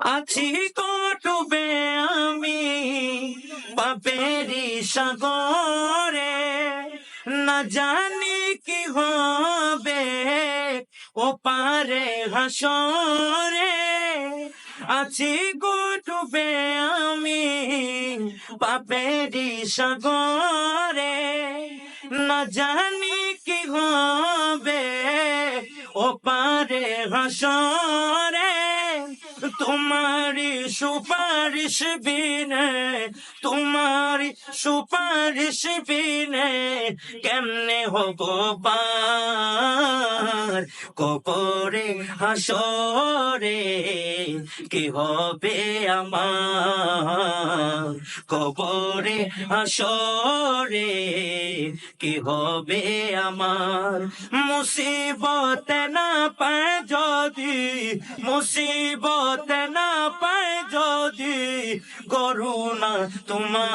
আছি কটবে আমি বাপেরি সাগরে। না জানি কি হবে ও পারে হাসরে। আছি গোটুবে আমি বাপেরি সাগরে। না জানি কি হবে ও পারে হাসরে। তোমারি সুপারিশ বিনে তোমারি সুপারিশ বিনে কেমনে হব পার? কপরে, হাসরে কি হবে আমার? কবরে হাসরে কি হবে আমার? মুসিবত না পায় যদি, মুসিবত না পায় যদি করুণা তোমার।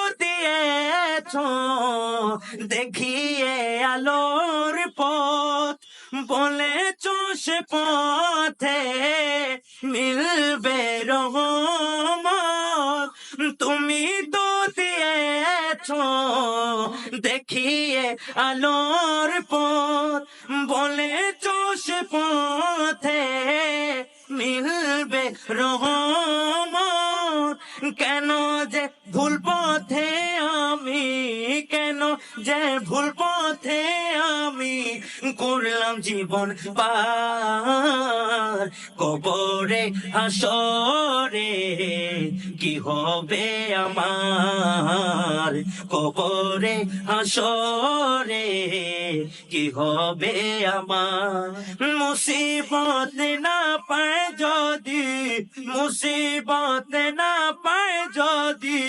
দিয়েছ। দেখিয়ে আলোর পথ, বলেছ সে পথে মিলবে রহমত। তুমি তো দিয়েছ, দেখিয়ে আলোর পথ, বলেছ সে পথে মিলবে রহমত। কেন যে ভুল পথে আমি কেন যে ভুল পথে আমি করলাম জীবন পার। কবরে, হাসরে কি হবে আমার? কবরে, হাসরে কি হবে আমার? মুসিবত না পায় যদি, মুসিবত না পায় যদি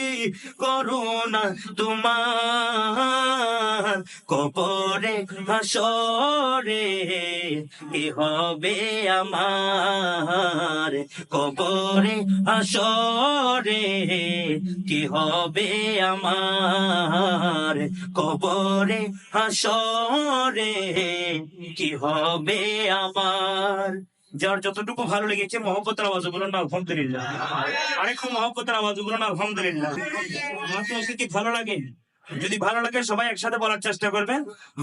করুণা তোমার। কবরে হাসরে কি হবে আমার। কবরে হাসরে কি হবে আমার। কবরে হাসরে কি হবে আমার। যার যতটুকু ভালো লেগেছে, মহব্বতের আওয়াজগুলো না, আলহামদুলিল্লাহ। আরেকটু মহব্বতের আওয়াজগুলো না, আলহামদুলিল্লাহ। আমার তো কি ভালো লাগে? যদি ভালো লাগে সবাই একসাথে বলার চেষ্টা করবেন।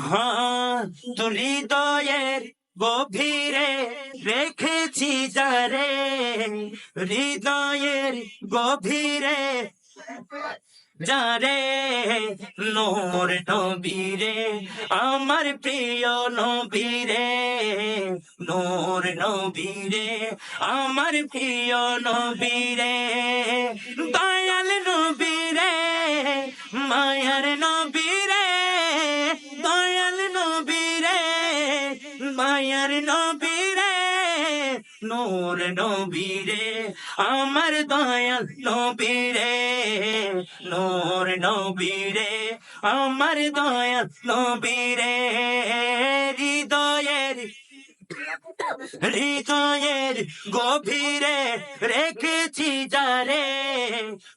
হ্যাঁ তো হৃদয়ের গভীরে রেখেছি যারে। হৃদয়ের গভীরে যারে নোর নবীরে, আমার প্রিয় নবীরে, নোর নবীরে, আমার প্রিয় নবীরে, দয়াল নবীরে, মায়ার নবীরে নূর নবীরে আমার দয়াল নবীরে নূর নবীরে আমার দয়াল নবীরে হৃদয়ের হৃদয়ের গভীরে রেখেছি যারে,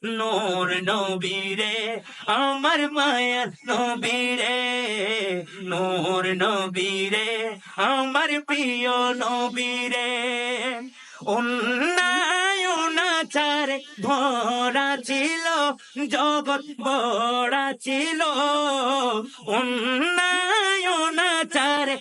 নোর নবীরে, আমার মায়ার নবীরে, নোর নবীরে, আমার প্রিয় নবীরে। অন্যায়নাচার ভরা ছিল, জগৎ বড়া ছিল। অন্যায়নাচার